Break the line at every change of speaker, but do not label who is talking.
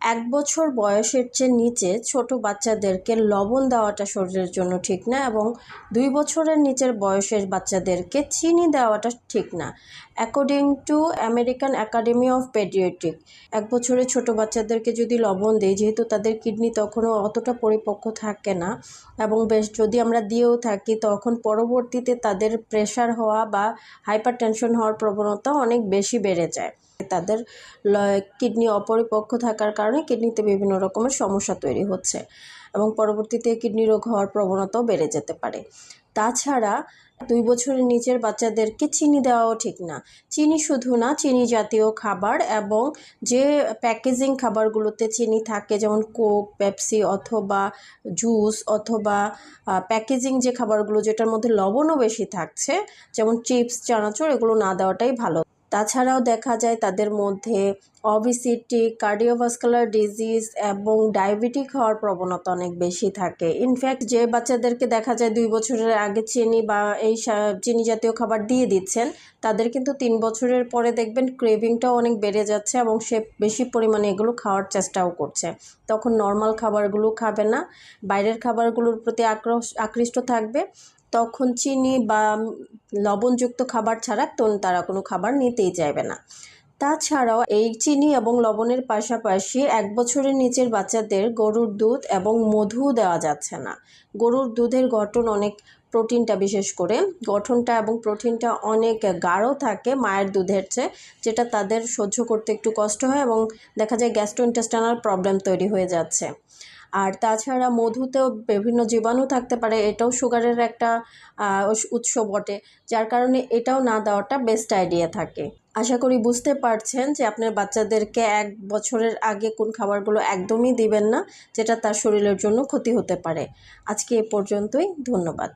এক বছর বয়সের চেয়ে নিচে ছোট বাচ্চাদেরকে লবণ দেওয়াটা শরীরের জন্য ঠিক না এবং দুই বছরের নিচের বয়সের বাচ্চাদেরকে চিনি দেওয়াটা ঠিক না। According to American Academy of Pediatric এক বছরের ছোট বাচ্চাদেরকে যদি লবণ দিই, যেহেতু তাদের কিডনি তখনও অতটা পরিপক্ক থাকে না এবং বেশ যদি আমরা দিয়েও থাকি, তখন পরবর্তীতে তাদের প্রেশার হওয়া বা হাইপার টেনশন হওয়ার প্রবণতা অনেক বেশি বেড়ে যায়। তাদের কিডনি অপরিপক্ক থাকার কারণে কিডনিতে বিভিন্ন রকমের সমস্যা তৈরি হচ্ছে এবং পরবর্তীতে কিডনি রোগ হওয়ার প্রবণতাও বেড়ে যেতে পারে। তাছাড়া দুই বছরের নিচের বাচ্চাদেরকে চিনি দেওয়াও ঠিক না। চিনি শুধু না, চিনি জাতীয় খাবার এবং যে প্যাকেজিং খাবারগুলোতে চিনি থাকে, যেমন কোক, পেপসি অথবা জুস অথবা প্যাকেজিং যে খাবারগুলো, যেটার মধ্যে লবণও বেশি থাকছে, যেমন চিপস, চানাচুর, এগুলো না দেওয়াটাই ভালো। তাছাড়াও দেখা যায় তাদের মধ্যে অবিসিটি কার্ডিওভাস্কুলার ডিজিজ এবং ডায়াবেটিক হওয়ার প্রবণতা অনেক বেশি থাকে। ইনফ্যাক্ট যে বাচ্চাদেরকে দেখা যায় দুই বছরের আগে চিনি বা এই চিনি জাতীয় খাবার দিয়ে দিচ্ছেন, তাদের কিন্তু তিন বছরের পরে দেখবেন ক্রেভিংটাও অনেক বেড়ে যাচ্ছে এবং সে বেশি পরিমাণে এগুলো খাওয়ার চেষ্টাও করছে। তখন নর্মাল খাবারগুলো খাবে না, বাইরের খাবারগুলোর প্রতি আক্রোশ, আকৃষ্ট থাকবে। তখন চিনি বা লবণযুক্ত খাবার ছাড়া তখন তারা কোনো খাবার নিতেই চাইবে না। তাছাড়াও এই চিনি এবং লবণের পাশাপাশি এক বছরের নিচের বাচ্চাদের গরুর দুধ এবং মধু দেওয়া যাচ্ছে না। গরুর দুধের গঠন অনেক প্রোটিনটা বিশেষ করে। গঠনটা এবং প্রোটিনটা অনেক গাঢ় থাকে মায়ের দুধের চেয়ে, যেটা তাদের সহ্য করতে একটু কষ্ট হয় এবং দেখা যায় গ্যাস্ট্রোইন্টেস্টানাল প্রবলেম তৈরি হয়ে যাচ্ছে। আর তাছাড়া মধুতেও বিভিন্ন জীবাণু থাকতে পারে, এটাও সুগারের একটা উৎস বটে, যার কারণে এটাও না দেওয়াটা বেস্ট আইডিয়া থাকে। আশা করি বুঝতে পারছেন যে আপনার বাচ্চাদেরকে এক বছরের আগে কোন খাবারগুলো একদমই দিবেন না, যেটা তার শরীরের জন্য ক্ষতি হতে পারে। আজকে এ পর্যন্তই, ধন্যবাদ।